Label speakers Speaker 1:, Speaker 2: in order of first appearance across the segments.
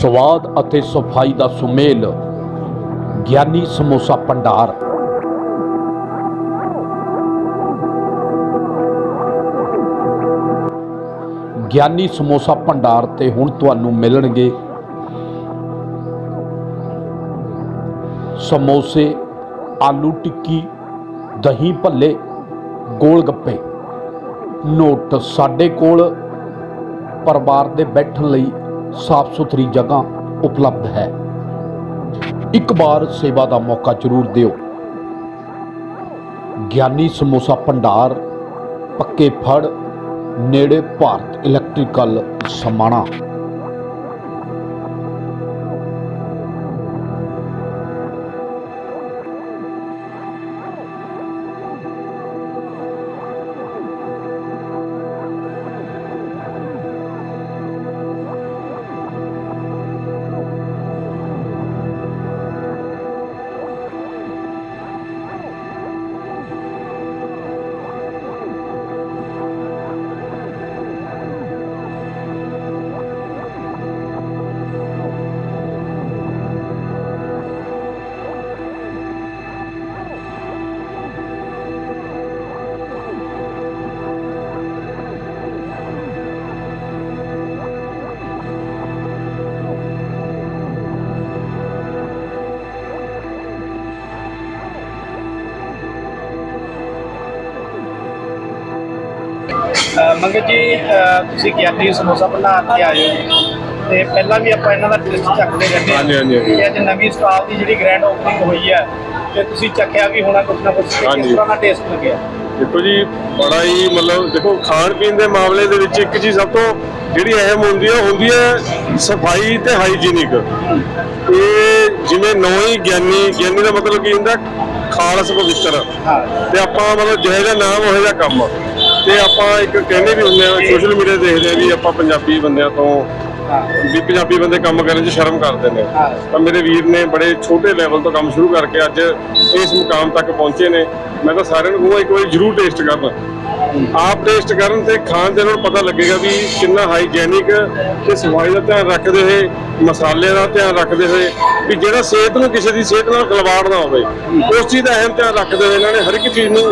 Speaker 1: ਸਵਾਦ ਅਤੇ ਸਫ਼ਾਈ ਦਾ ਸੁਮੇਲ, ਗਿਆਨੀ ਸਮੋਸਾ ਭੰਡਾਰ। ਗਿਆਨੀ ਸਮੋਸਾ ਭੰਡਾਰ ਤੇ ਹੁਣ ਤੁਹਾਨੂੰ ਮਿਲਣਗੇ ਸਮੋਸੇ, ਆਲੂ ਟਿੱਕੀ, ਦਹੀਂ ਭੱਲੇ, ਗੋਲ ਗੱਪੇ। ਨੋਟ ਸਾਡੇ ਕੋਲ ਪਰਿਵਾਰ ਦੇ ਬੈਠਣ ਲਈ ਸਾਫ਼ ਸੁਥਰੀ ਜਗ੍ਹਾ ਉਪਲਬਧ ਹੈ। ਇੱਕ ਵਾਰ ਸੇਵਾ ਦਾ ਮੌਕਾ ਜ਼ਰੂਰ ਦਿਓ। ਗਿਆਨੀ ਸਮੋਸਾ ਭੰਡਾਰ, ਪੱਕੇ ਫੜ, ਨੇੜੇ ਭਾਰਤ ਇਲੈਕਟ੍ਰੀਕਲ ਸਮਾਣਾ।
Speaker 2: ਮੰਗਤ ਜੀ ਤੁਸੀਂ ਗਿਆਨੀ ਸਮੋਸਾ ਭੰਡਾਰ ਤੇ ਆਏ ਹੋ। ਤੇ ਪਹਿਲਾਂ ਵੀ ਆਪਾਂ ਇਹਨਾਂ ਦਾ ਟੇਸਟ ਚੱਕਦੇ ਰਹਿੰਦੇ ਹਾਂ।
Speaker 3: ਹਾਂਜੀ, ਹਾਂਜੀ, ਹਾਂਜੀ।
Speaker 2: ਤੇ ਅੱਜ ਨਵੀਂ ਸਟਾਲ ਦੀ ਜਿਹੜੀ ਗ੍ਰੈਂਡ ਓਪਨਿੰਗ ਹੋਈ ਹੈ ਤੇ ਤੁਸੀਂ ਚੱਕਿਆ ਵੀ ਹੋਣਾ ਕੁਝ ਨਾ ਕੁਝ ਤੇ ਕਿਸ
Speaker 3: ਹਾਂਜੀ।
Speaker 2: ਤਰ੍ਹਾਂ ਦਾ ਟੇਸਟ ਲੱਗਿਆ?
Speaker 3: ਦੇਖੋ ਜੀ ਬੜਾ ਹੀ ਮਤਲਬ ਦੇਖੋ ਖਾਣ ਪੀਣ ਦੇ ਮਾਮਲੇ ਦੇ ਵਿੱਚ ਇੱਕ ਚੀਜ਼ ਸਭ ਤੋਂ ਜਿਹੜੀ ਅਹਿਮ ਹੁੰਦੀ ਹੈ ਹੁੰਦੀ ਹੈ ਸਫ਼ਾਈ ਤੇ ਹਾਈਜੀਨਿਕ ਇਹ ਜਿਵੇਂ ਨੌਂ ਹੀ ਗਿਆਨੀ ਗਿਆਨੀ ਦਾ ਮਤਲਬ ਕੀ ਹੁੰਦਾ? ਖਾਲਸ ਪਵਿੱਤਰ।
Speaker 2: ਹਾਂ।
Speaker 3: ਤੇ ਆਪਾਂ ਮਤਲਬ ਜਿਹੋ ਜਿਹਾ ਨਾਮ ਜਿਹਾ ਕੰਮ। ਤੇ ਆਪਾਂ ਇੱਕ ਕਹਿੰਦੇ ਵੀ ਹੁੰਦੇ ਆ ਸੋਸ਼ਲ ਮੀਡੀਆ ਦੇਖਦੇ ਆ ਵੀ ਆਪਾਂ ਪੰਜਾਬੀ ਬੰਦਿਆਂ ਤੋਂ ਵੀ ਪੰਜਾਬੀ ਬੰਦੇ ਕੰਮ ਕਰਨ 'ਚ ਸ਼ਰਮ ਕਰਦੇ ਨੇ। ਤਾਂ ਮੇਰੇ ਵੀਰ ਨੇ ਬੜੇ ਛੋਟੇ ਲੈਵਲ ਤੋਂ ਕੰਮ ਸ਼ੁਰੂ ਕਰਕੇ ਅੱਜ ਇਸ ਮੁਕਾਮ ਤੱਕ ਪਹੁੰਚੇ ਨੇ। ਮੈਂ ਤਾਂ ਸਾਰਿਆਂ ਨੂੰ ਕਹੂੰਗਾ ਇੱਕ ਵਾਰੀ ਜ਼ਰੂਰ ਟੇਸਟ ਕਰਨ। ਆਪ ਟੇਸਟ ਕਰਨ ਤੇ ਖਾਣ ਦੇ ਨਾਲ ਪਤਾ ਲੱਗੇਗਾ ਵੀ ਕਿੰਨਾ ਹਾਈਜੈਨਿਕ ਤੇ ਸਫ਼ਾਈ ਦਾ ਧਿਆਨ ਰੱਖਦੇ ਹੋਏ ਮਸਾਲੇ ਦਾ ਧਿਆਨ ਰੱਖਦੇ ਹੋਏ ਵੀ ਜਿਹੜਾ ਸਿਹਤ ਨੂੰ ਕਿਸੇ ਦੀ ਸਿਹਤ ਨਾਲ ਖਿਲਵਾੜ ਨਾ ਹੋਵੇ, ਉਸ ਚੀਜ਼ ਦਾ ਅਹਿਮ ਧਿਆਨ ਰੱਖਦੇ ਹੋਏ ਇਹਨਾਂ ਨੇ ਹਰ ਇੱਕ ਚੀਜ਼ ਨੂੰ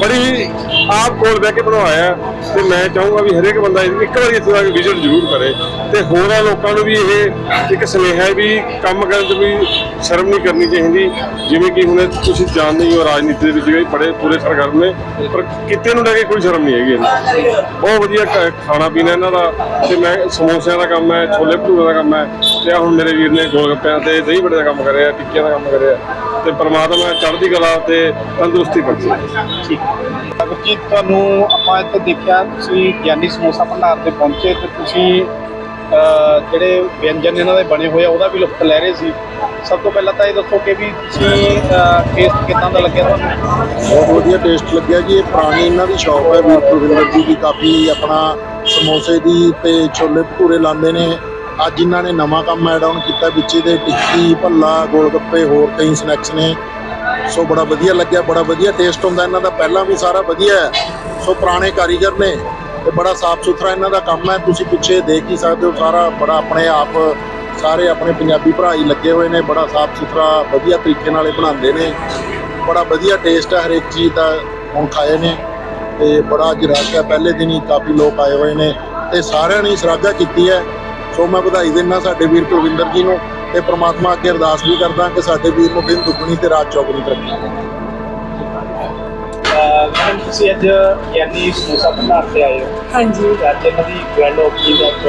Speaker 3: ਬੜੀ ਆਪ ਕੋਲ ਬਹਿ ਕੇ ਬਣਵਾਇਆ ਤੇ ਮੈਂ ਚਾਹੂੰਗਾ ਵੀ ਹਰੇਕ ਬੰਦਾ ਇੱਕ ਵਾਰੀ ਇੱਥੇ ਆ ਕੇ ਵਿਜ਼ਿਟ ਜ਼ਰੂਰ ਕਰੇ ਤੇ ਹੋਰਾਂ ਲੋਕਾਂ ਨੂੰ ਵੀ ਇਹ ਇੱਕ ਸੁਨੇਹਾ ਹੈ ਵੀ ਕੰਮ ਕਰਨ 'ਚ ਵੀ ਸ਼ਰਮ ਨਹੀਂ ਕਰਨੀ ਚਾਹੀਦੀ, ਜਿਵੇਂ ਕਿ ਹੁਣ ਤੁਸੀਂ ਜਾਣਦੇ ਹੀ ਹੋ ਰਾਜਨੀਤੀ ਦੇ ਵਿੱਚ ਵੀ ਬੜੇ ਪੂਰੇ ਸਰਗਰਮ ਨੇ, ਪਰ ਕਿਤੇ ਨੂੰ ਲੈ ਕੇ ਕੋਈ ਸ਼ਰਮ ਨਹੀਂ ਹੈਗੀ ਇਹਨਾਂ ਨੂੰ। ਬਹੁਤ ਵਧੀਆ ਖਾਣਾ ਪੀਣਾ ਇਹਨਾਂ ਦਾ ਤੇ ਮੈਂ ਸਮੋਸਿਆਂ ਦਾ ਕੰਮ ਹੈ, ਛੋਲੇ ਭਟੂਰੇ ਦਾ ਕੰਮ ਹੈ ਤੇ ਆਹ ਹੁਣ ਮੇਰੇ ਵੀਰ ਨੇ ਗੋਲ ਗੱਪਿਆਂ ਤੇ ਦਹੀਂ ਬੜੇ ਦਾ ਕੰਮ ਕਰਿਆ ਟਿੱਕੀਆਂ ਦਾ ਕੰਮ ਕਰਿਆ ਤੇ ਪਰਮਾਤਮਾ ਚੜ੍ਹਦੀ ਕਲਾ ਤੇ ਤੰਦਰੁਸਤੀ ਬਖਸ਼ੇ।
Speaker 2: ਠੀਕ। ਅਗਰ ਜੀ ਤੁਹਾਨੂੰ ਆਪਾਂ ਇੱਥੇ ਦੇਖਿਆ ਤੁਸੀਂ ਗਿਆਨੀ ਸਮੋਸਾ ਭੰਡਾਰ ਤੇ ਪਹੁੰਚੇ ਤੇ ਤੁਸੀਂ ਜਿਹੜੇ ਵਿਅੰਜਨ ਇਹਨਾਂ ਦੇ ਬਣੇ ਹੋਏ ਆ ਉਹਦਾ ਵੀ ਲੁਤਫ ਲੈ ਰਹੇ ਸੀ। ਸਭ ਤੋਂ ਪਹਿਲਾਂ ਤਾਂ ਇਹ ਦੱਸੋ ਕਿ ਵੀ ਤੁਸੀਂ ਟੇਸਟ ਕਿਦਾਂ ਦਾ ਲੱਗਿਆ ਤੁਹਾਨੂੰ?
Speaker 4: ਬਹੁਤ ਵਧੀਆ ਟੇਸਟ ਲੱਗਿਆ ਜੀ ਇਹ ਪੁਰਾਣੀ ਇਹਨਾਂ ਦੀ ਸ਼ਾਪ ਹੈ ਵੀਰ ਗੁਰਵਿੰਦਰ ਜੀ ਦੀ ਕਾਫੀ ਆਪਣਾ ਸਮੋਸੇ ਦੀ ਤੇ ਛੋਲੇ ਭਟੂਰੇ ਲਾਉਂਦੇ ਨੇ। ਅੱਜ ਇਹਨਾਂ ਨੇ ਨਵਾਂ ਕੰਮ ਐਡ ਆਨ ਕੀਤਾ, ਵਿੱਚ ਇਹਦੇ ਟਿੱਕੀ, ਭੱਲਾ, ਗੋਲਗੱਪੇ, ਹੋਰ ਕਈ ਸਨੈਕਸ ਨੇ। ਸੋ ਬੜਾ ਵਧੀਆ ਲੱਗਿਆ, ਬੜਾ ਵਧੀਆ ਟੇਸਟ ਹੁੰਦਾ ਇਹਨਾਂ ਦਾ। ਪਹਿਲਾਂ ਵੀ ਸਾਰਾ ਵਧੀਆ ਹੈ। ਸੋ ਪੁਰਾਣੇ ਕਾਰੀਗਰ ਨੇ ਤੇ ਬੜਾ ਸਾਫ਼ ਸੁਥਰਾ ਇਹਨਾਂ ਦਾ ਕੰਮ ਹੈ। ਤੁਸੀਂ ਪਿੱਛੇ ਦੇਖ ਹੀ ਸਕਦੇ ਹੋ, ਸਾਰਾ ਬੜਾ ਆਪਣੇ ਆਪ, ਸਾਰੇ ਆਪਣੇ ਪੰਜਾਬੀ ਭਰਾ ਹੀ ਲੱਗੇ ਹੋਏ ਨੇ। ਬੜਾ ਸਾਫ਼ ਸੁਥਰਾ, ਵਧੀਆ ਤਰੀਕੇ ਨਾਲ ਇਹ ਬਣਾਉਂਦੇ ਨੇ। ਬੜਾ ਵਧੀਆ ਟੇਸਟ ਹੈ ਹਰੇਕ ਚੀਜ਼ ਦਾ, ਹੁਣ ਖਾਏ ਨੇ। ਤੇ ਬੜਾ ਅੱਜ ਰਸ਼ ਹੈ। ਪਹਿਲੇ ਦਿਨ ਹੀ ਕਾਫੀ ਲੋਕ ਆਏ ਹੋਏ ਨੇ। ਤੇ ਸਾਰਿਆਂ ਨੇ ਸ਼ਲਾਘਾ ਕੀਤੀ ਹੈ। ਸੋ ਮੈਂ ਵਧਾਈ ਦਿੰਦਾ ਸਾਡੇ ਵੀਰ ਕੁਲਵਿੰਦਰ ਜੀ ਨੂੰ ਤੇ ਪ੍ਰਮਾਤਮਾ ਅੱਗੇ ਅਰਦਾਸ ਵੀ ਕਰਦਾ ਕਿ ਸਾਡੇ ਵੀਰ ਨੂੰ ਦਿਨ ਦੁੱਗਣੀ ਤੇ ਰਾਤ ਚੌਗਣੀ ਤਰੱਕੀ
Speaker 2: ਮੈਡਮ ਤੁਸੀਂ ਅੱਜ ਗਿਆਨੀ ਸਮੋਸਾ ਭੰਡਾਰ ਤੇ ਆਏ ਹੋ।
Speaker 5: ਹਾਂਜੀ।
Speaker 2: ਤੇ ਅੱਜ ਇਹਨਾਂ ਦੀ ਗ੍ਰੈਂਡ ਓਪਨਿੰਗ ਇੱਕ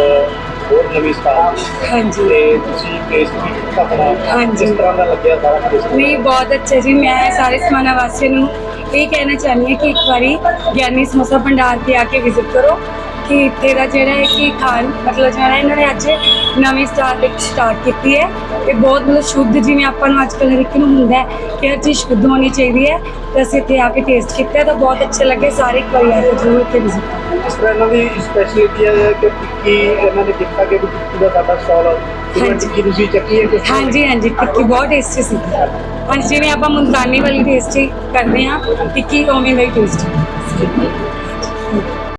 Speaker 2: ਹੋਰ ਨਵੀਂ ਸਟਾਲ
Speaker 5: ਹਾਂਜੀ।
Speaker 2: ਤੇ ਤੁਸੀਂ ਟੇਸਟ ਵੀ ਕੀਤਾ ਆਪਣਾ
Speaker 5: ਹਾਂਜੀ।
Speaker 2: ਕਿਸ ਤਰ੍ਹਾਂ ਦਾ ਲੱਗਿਆ ਸਾਰਾ ਟੇਸਟ
Speaker 5: ਨਹੀਂ ਬਹੁਤ ਅੱਛਾ ਜੀ। ਮੈਂ ਸਾਰੇ ਸਮਾਨਾ ਵਾਸੀਆਂ ਨੂੰ ਇਹ ਕਹਿਣਾ ਚਾਹੁੰਦੀ ਹਾਂ ਕਿ ਇੱਕ ਵਾਰੀ ਗਿਆਨੀ ਸਮੋਸਾ ਭੰਡਾਰ ਤੇ ਆ ਕੇ ਵਿਜ਼ਿਟ ਕਰੋ। ਕਿ ਇੱਥੇ ਦਾ ਜਿਹੜਾ ਹੈ ਕਿ ਖਾਣ ਮਤਲਬ ਜਿਹੜਾ ਇਹਨਾਂ ਨੇ ਅੱਜ ਨਵੀਂ ਸਟਾਰ ਇੱਕ ਸਟਾਰਟ ਕੀਤੀ ਹੈ ਇਹ ਬਹੁਤ ਮਤਲਬ ਸ਼ੁੱਧ ਜਿਵੇਂ ਆਪਾਂ ਨੂੰ ਅੱਜ ਕੱਲ੍ਹ ਹਰ ਇੱਕ ਨੂੰ ਹੁੰਦਾ ਹੈ ਕਿ ਹਰ ਚੀਜ਼ ਸ਼ੁੱਧ ਹੋਣੀ ਚਾਹੀਦੀ ਹੈ। ਤੇ ਅਸੀਂ ਇੱਥੇ ਆ ਕੇ ਟੇਸਟ ਕੀਤਾ ਤਾਂ ਬਹੁਤ ਅੱਛਾ ਲੱਗੇ ਸਾਰੇ ਇੱਕ ਵਾਰੀ ਆ ਕੇ ਜ਼ਰੂਰ ਇੱਥੇ ਵਿਜ਼ਿਟ ਕਰੋ।
Speaker 2: ਇਸ ਤਰ੍ਹਾਂ ਇਹਨਾਂ ਦੀ ਸਪੈਸ਼ਲਿਟੀ ਹੈ ਕਿ ਟਿੱਕੀ ਇਹਨਾਂ ਨੇ ਕੀਤਾ ਕਿ ਵੀ ਟਿੱਕੀ ਦਾ ਸਾਡਾ ਸਟਾਲ ਜਿਵੇਂ
Speaker 5: ਹਾਂਜੀ।
Speaker 2: ਟਿੱਕੀ ਤੁਸੀਂ ਚੱਕੀ ਹੈ ਕਿਸ ਤਰ੍ਹਾਂ? ਦੀ?
Speaker 5: ਹਾਂਜੀ ਹਾਂਜੀ ਟਿੱਕੀ ਬਹੁਤ ਟੇਸਟੀ ਸੀ। ਹਾਂਜੀ ਜਿਵੇਂ ਆਪਾਂ ਮੁਲਤਾਨੀ ਵਾਲੀ ਟੇਸਟੀ ਕਰਦੇ ਹਾਂ ਟਿੱਕੀ ਉਵੇਂ ਦਾ ਹੀ ਟੇਸਟੀ